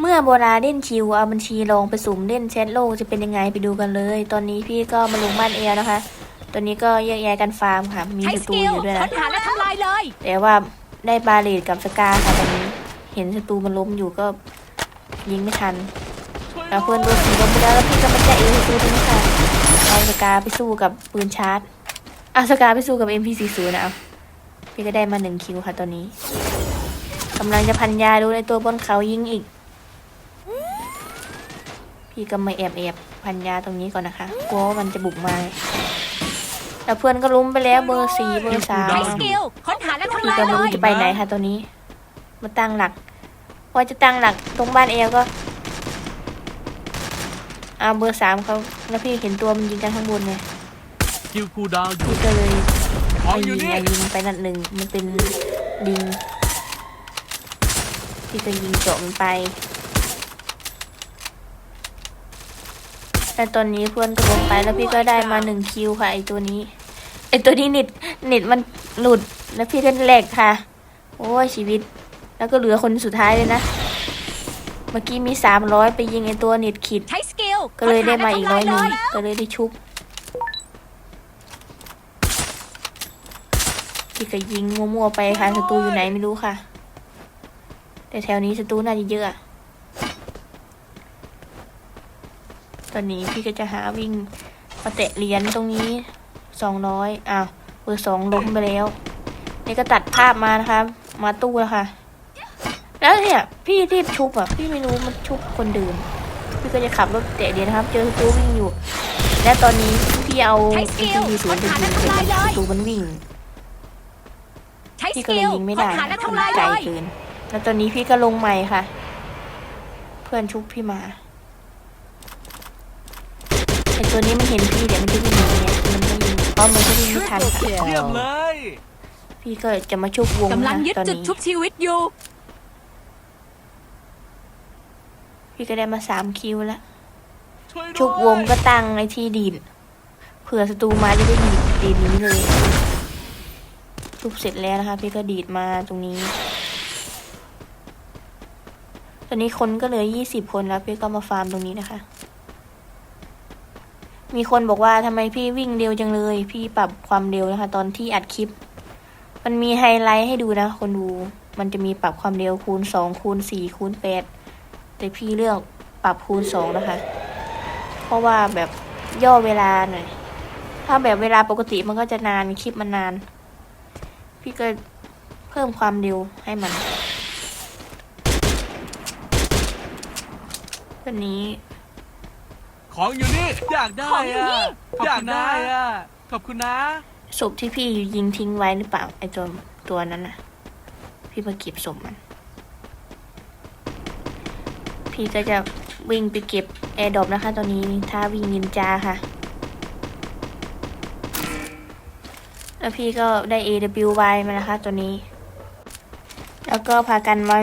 เมื่อโบราเล่นชิวเอาบัญชีลองไปสุ่มเล่นแชทโลกจะเป็นยังไงไปดูกันเลย ตอนนี้พี่ก็มาลงบ้านเอลนะคะ ตอนนี้ก็แยกย้ายกันฟาร์มค่ะ มีใช้ศัสตรูกิอลยู่ด้วยค้นะนหาและทำลายเลย แต่ว่าได้บาเลตกับสกาค่ะตอนนี้เห็นศัตรูมันล้มอยู่ก็ยิงไม่ทันแล้วเพื่อนโดนสีล้มไปแล้วแล้วพี่ก็มาแจ้เอศัตรูตรงนี้ค่ะเอาสกาไปสู้กับปืนชาร์จเอาสกาไปสู้กับ MP40 นะเอาพี่ก็ได้มาหนึ่งคิวค่ะตอนนี้กำลังจะพันยาดูในตัวบนเขายิงอีก พี่ก็มาแอบแอบพันยาตรงนี้ก่อนนะคะกลัวว่ามันจะบุกมาแล้วเพื่อนก็ล้มไปแล้วเบอร์สี่เบอร์สามใช้สกิลค้นหาและทำพี่ลายก็เลไม่รู้ยจะไปไหนค่ะตัวนี้ มาตั้งหลักว่าจะตั้งหลักตรงบ้านเอลก็เอาเบอร์สามเขาแล้วพี่เห็นตัวมันยิงกันข้างบนไงคิวคูลดาวน์อยู่พี่ก็เลยขอไปงอยิยู่งนี่ไงยิงไปนัดหนึ่งมันเป็นลิงพี่ก็ยิงเจาะมันไป แต่ตอนนี้เพื่อนก็ลงไปแล้วพี่ก็ได้มาหนึ่งคิวค่ะไอตัวนี้ ไอตัวนี้เน็ตเน็ตมันหลุดแล้วพี่ก็แหลกค่ะ โอ้ยชีวิต แล้วก็เหลือคนสุดท้ายเลยนะ เมื่อกี้มีสามร้อยไปยิงไอตัวเน็ตขิด ใช้สกิลก็เลยได้มาอีกร้อยหนึ่งก็เลยได้ชุบพี่ก็ยิงมั่วๆไปค่ะศัตรูอยู่ไหนไม่รู้ค่ะ แต่แถวนี้ศัตรูน่าจะเยอะอะ ตอนนี้พี่ก็จะหาวิ่งมาเตะเหรียญตรงนี้สองร้อยอ้าวเบอร์สองล้มไปแล้ว นี่ก็ตัดภาพมานะคะ มาตู้แล้วค่ะ แล้วเนี่ย พี่รีบชุบอะ พี่ไม่รู้มันชุบคนเดินพี่ก็จะขับรถเตะเดียวนะครับ เจอศัตรูวิ่งอยู่ และตอนนี้พี่เอาใช้สเอ็กิลนทีศูค้นนย์ไปหายิและงเสร็จทำลายเลศัยตรูมันวิ่งใช้พี่สก็เลกิยลยิงไม่ค้ได้นหาและมันทำลายไกลเลยเกินแล้วตอนนี้พี่ก็ลงใหม่ค่ะ เพื่อนชุบพี่มา ไอตัวนี้มันเห็นพี่เดี๋ยวมันจะวิ่งหนีไงมันไม่ยิงเพราะมันก็วิ่งไม่ทันค่ะเยี่ยมเลย พี่ก็จะมาชุบวงกำลังนะยึดตอนจุดนี้ชุบชีวิตอยู่ พี่ก็ได้มาสามคิวแล้วช่วยด้วยชุบวงก็ตั้งไอ้ที่ดีดเผื่อศัตรูมาจะได้ดีดดีดนี้เลยชุบเสร็จแล้วนะคะ พี่ก็ดีดมาตรงนี้ ตอนนี้คนก็เหลือยี่สิบคนแล้วพี่ก็มาฟาร์มตรงนี้นะคะ มีคนบอกว่าทำไมพี่วิ่งเร็วจังเลย พี่ปรับความเร็วนะคะ ตอนที่อัดคลิป มันมีไฮไลท์ให้ดูนะคนดู มันจะมีปรับความเร็วคูณสองคูณสี่คูณแปดแต่พี่เลือกปรับคูณสองนะคะ เพราะว่าแบบย่อเวลาหน่อย ถ้าแบบเวลาปกติมันก็จะนานคลิปมันนาน พี่ก็เพิ่มความเร็วให้มันวันนี้ ของอยู่นี่ อยากได้ของอยู่อะนี่อยากได้อะขอบคุณนะ ศพที่พี่ยิงทิ้งไว้หรือเปล่า ไอตัวตัวนั้นน่ะ พี่มาเก็บศพมัน พี่ก็จะวิ่งไปเก็บแอร์ดรอปนะคะ ตอนนี้ท่าวิ่งนินจาค่ะ แล้วพี่ก็ได้ AWY มานะคะ ตัวนี้ แล้วก็พากันมา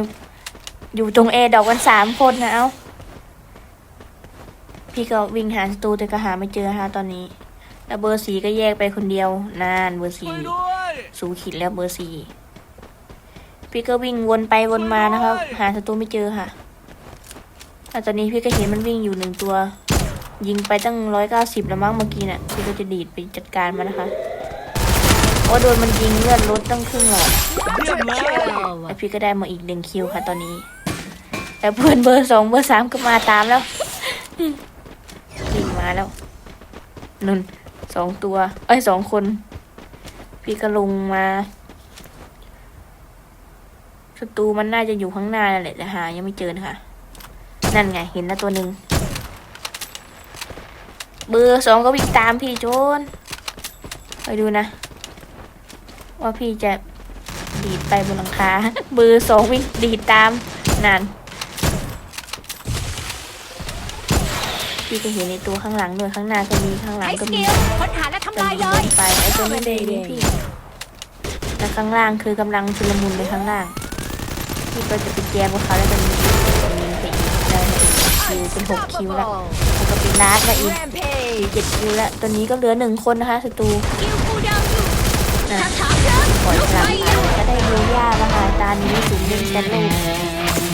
อยู่ตรงแอร์ดรอปกันสามคนนะเอา พี่ก็วิ่งหาศัตรูแต่ก็หาไม่เจอนะคะตอนนี้ แล้วเบอร์สีก็แยกไปคนเดียวนานเบอร์ช่สีวยด้วยสูขิดแล้วเบอร์สี่พี่ก็วิ่งวนไปวนมานะครับ หาศัตรูไม่เจอค่ะแล้วตอนนี้พี่ก็เห็นมันวิ่งอยู่หนึ่งตัว ยิงไปตั้งร้อยเก้าสิบแล้วมั้งเมื่อกี้น่ะพี่ก็จะดีดไปจัดการมันนะคะโอ้โดนมันยิงเลือดลดตั้งครึ่งหลอดเยี่ยมเลยแล้วพี่ก็ได้มาอีกหนึ่งคิวค่ะตอนนี้ แต่เพื่อนเบอร์สองเบอร์สามก็มาตามแล้ววิ่ง มาแล้วนุ่นสองตัว เอ้ยสองคน พี่ก็ลงมาศัตรูมันน่าจะอยู่ข้างหน้านั่นแหละแต่หายังไม่เจอนะคะนั่นไง เห็นแล้วตัวหนึ่งเบอร์สองก็วิ่งตามพี่โจนไปดูนะ ว่าพี่จะดีดไปบนหลังคาเบอร์สองวิ่งดีดตามนาน พี่ก็เห็นในตัวข้างหลังด้วยข้างหน้าก็มีข้างหลังใช้สก็มีกิลค้นหาและทำลายเลยไปไอ้ตัวนี้เลยนี่พี่แล้วข้างล่างคือกำลังชุลมุนเลยข้างล่างพี่ก็จะไปแจมกับเขาแล้วก็มียิงไปอีกได้คิวเป็นหกคิวแล้วแล้วก็เป็นลาดมาอีกเจ็ดคิวแล้วตอนนี้ก็เหลือหนึ่งคนนะคะศัตรูสกิลคูลดาวน์อยู่นะคาถาเพลิงปล่อยลุกกลับไปไปก็ได้ดูย่ามาหาตานี้สูงเล่นแชนโลก